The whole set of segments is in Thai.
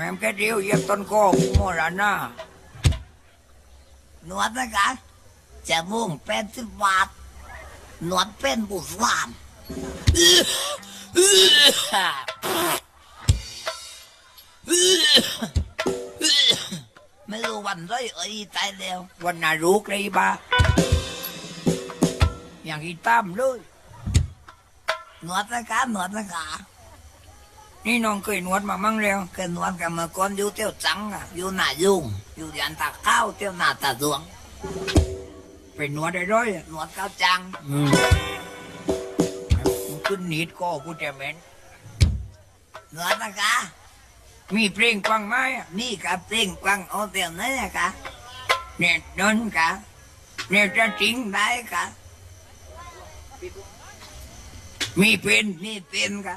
ม่มแค่เดียวเหยียบต้นโกกูโมราหน้าหนวดนะคะจะมุ่งเป็นสิบบาทหนวดเป็นบุษรามไม่รู้วันไรเอ้ยตายแล้ว วันนารู้ใครบ้าอย่างอีตามเลยหนวดนะคะหนวดนะคะ นี่น้องเคยนวดมามั่งแล้วเคยนวดกันเมื่อก่อนอยู่เที่ยวจังอะอยู่หน้ายุงอยู่ยันตาข้าวเที่ยวหน้าตาดวงไปนวดได้ร้อยนวดข้าวจังอืมขึ้นนีดก็กูจะเหม็นนวดนะคะมีเพลงฟังไหมอะนี่กับเพลงกวางเอาเตียวไหนนะคะเน็ตนนกะเน็ตจะจริงได้กะมีเป็นนี่เป็นค่ะ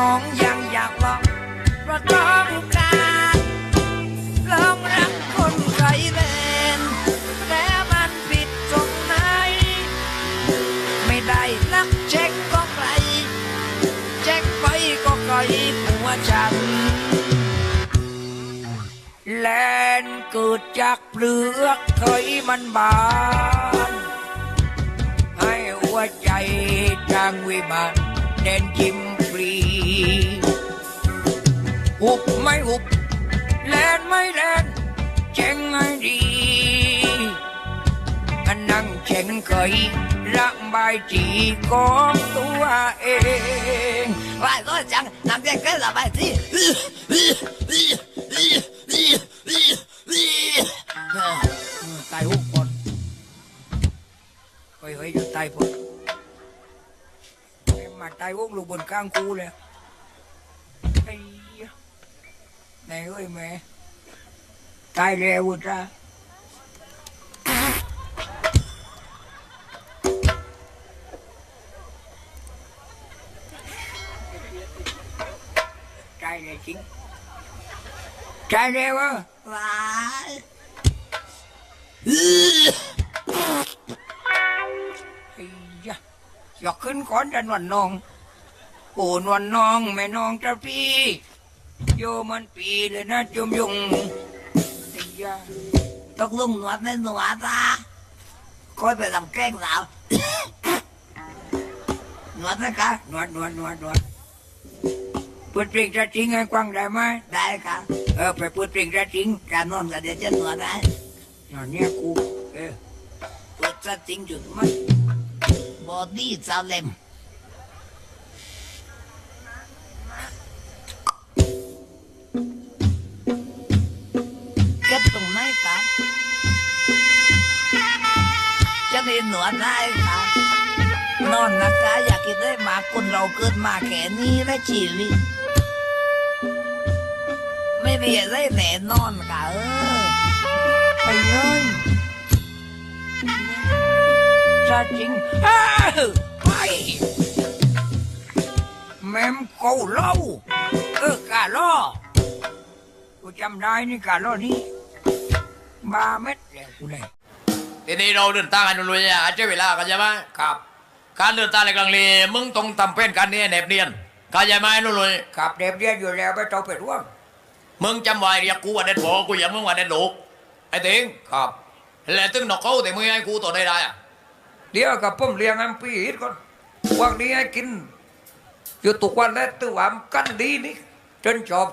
น้องยังอยากลองเพราะต้องการลองรักคนไกลเลนแต่มันผิดตรงไหน ไม่ได้นักเช็คก็ใครเช็คไปก็ไกลหัวฉันแลนเกิดจากเปลือกเคยมันบาน ให้หัวใจจางวิมานเด่นยิ้มฟรี หุบไม่หุบแลนไม่แลนเจ๋งให้ดีอันนั่งเฉงเคยระบายจีของตัวเองว่าก็จังนำเรียกกันละไปสิตายหุบคนเฮ้ยเฮ้ยจะตายคนไอ้มาตายหุบลูกบนข้างกูเลยไอ้เหี้ย ไหนเอ้ยแม่ตายแล้วจ้าตายแล้วจริงตายแล้วอะว้ายไอ้ยะอยากขึ้นก่อนดันวันน้องโอ้นวันน้องแม่น้องจะพี่ โยมันปีเลยนะจมยุงไอ้ยะตกลุงหนวดในหนวดตาคอยไปทำแกล้งสาวหนวดนะคะหนวดหนวดหนวดหนวดเปิดเพลงจะจริงให้กว้างได้ไหมได้ค่ะเออไปเปิดเพลงจะจริงการนอนกับเดี๋ยวจะหนวดได้นอนเนี่ยกูเออเปิดจะจริงจุดมันบอดี้ซาเลม นวดได้ค่ะ นอนนะคะอยากกินได้มาคนเราเกิดมาแค่นี้และชีวิตไม่มีอะไรแน่นอนค่ะเออไปเลยจะจริงไปแม่มกาเล่าเออกาล่อกูจำได้นี่กาล่อนี่บาเม็ดแล้วกูเลย ทีนี้เราเดินทางกันลุยๆอาจจะเวลากันใช่ไหมครับ การเดินทางในกลางเลมึงต้องทำเป็นการนี้ให้แนบเนียนเข้าใจไหมลุยครับเด็บเรียนอยู่แล้วไปต้องไปร่วมๆมึงจำไว้เรียกกูว่าเด็ดพอกูอย่างมึงว่าเด็ดลูกไอ้ติงครับแล้วตึงนกเขาแต่มึงให้กูต่อได้ได้อะเดี๋ยวกับผมเลี้ยงอันปีอีกก่อนวันนี้ให้กินอยู่ตุกวันแล้วตัวมกันดีนี่จนจบ